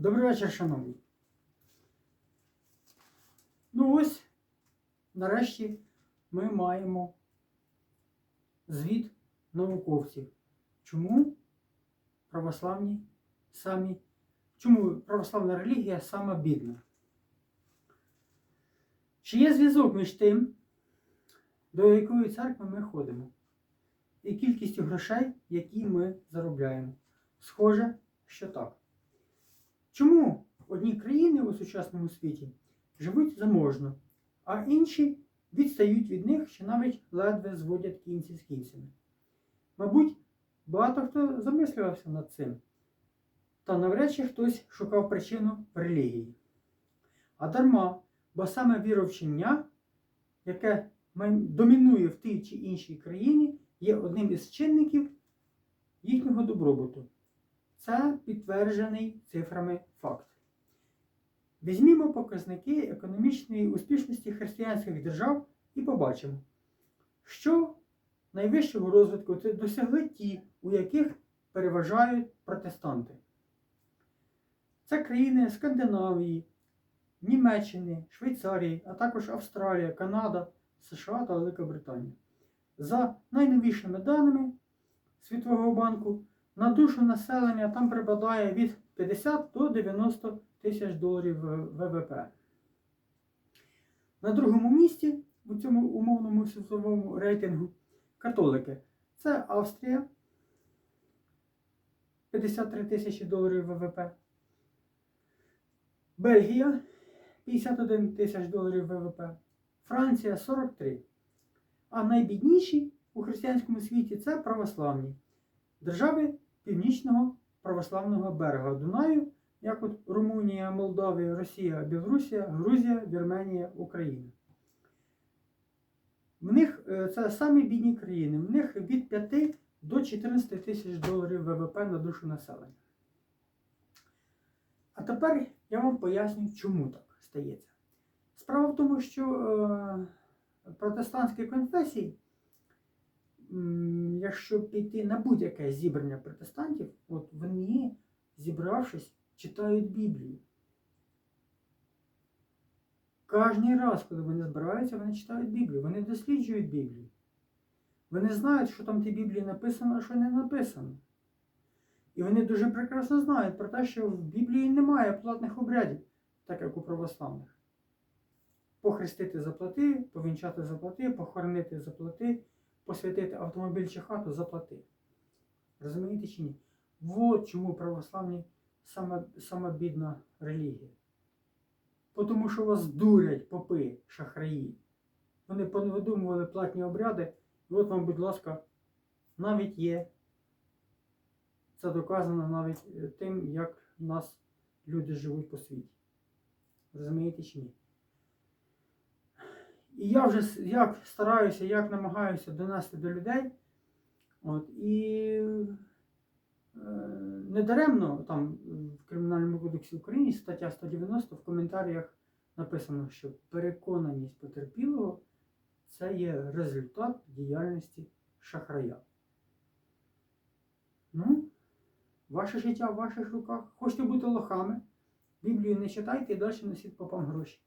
Добрий вечір, шановні. Ну ось, нарешті, ми маємо звіт науковців. Чому православні самі, чому православна релігія сама бідна? Чи є зв'язок між тим, до якої церкви ми ходимо, і кількістю грошей, які ми заробляємо? Схоже, що так. Чому одні країни у сучасному світі живуть заможно, а інші відстають від них, що навіть ледве зводять кінці з кінцями? Мабуть, багато хто замислювався над цим, та навряд чи хтось шукав причину в релігії. А дарма, бо саме віровчення, яке домінує в тій чи іншій країні, є одним із чинників їхнього добробуту. Це підтверджений цифрами факт. Візьмімо показники економічної успішності християнських держав і побачимо, що найвищого розвитку це досягли ті, у яких переважають протестанти. Це країни Скандинавії, Німеччини, Швейцарії, а також Австралія, Канада, США та Велика Британія. За найновішими даними Світового банку, на душу населення там припадає від 50 до 90 тисяч доларів ВВП. На другому місці у цьому умовному світовому рейтингу католики. Це Австрія 53 тисячі доларів ВВП. Бельгія 51 тисяч доларів ВВП. Франція 43. А найбідніші у християнському світі це православні держави Північного православного берега Дунаю, як от Румунія, Молдавія, Росія, Білорусія, Грузія, Вірменія, Україна. В них е, це самі бідні країни, в них від 5 до 14 тисяч доларів ВВП на душу населення. А тепер я вам поясню, чому так стається. Справа в тому, що е, протестантські конфесії якщо піти на будь-яке зібрання протестантів, от вони, зібравшись, читають Біблію. Кожний раз, коли вони збираються, вони читають Біблію, вони досліджують Біблію. Вони знають, що там в тій Біблії написано, а що не написано. І вони дуже прекрасно знають про те, що в Біблії немає платних обрядів, так як у православних. Похрестити заплати, повінчати заплати, похоронити заплати, посвятити автомобіль чи хату заплати. Розумієте чи ні? От чому православні сама, сама бідна релігія. Тому що вас дурять попи, шахраї. Вони понавидумували платні обряди, і от вам, будь ласка, навіть є. Це доказано навіть е, тим, як в нас люди живуть по світі. Розумієте чи ні? І я вже як стараюся, як намагаюся донести до людей. От, і е, недаремно там в Кримінальному кодексі України стаття 190 в коментарях написано, що переконаність потерпілого це є результат діяльності шахрая. Ну, ваше життя в ваших руках. Хочете бути лохами, Біблію не читайте і далі носіть попам гроші.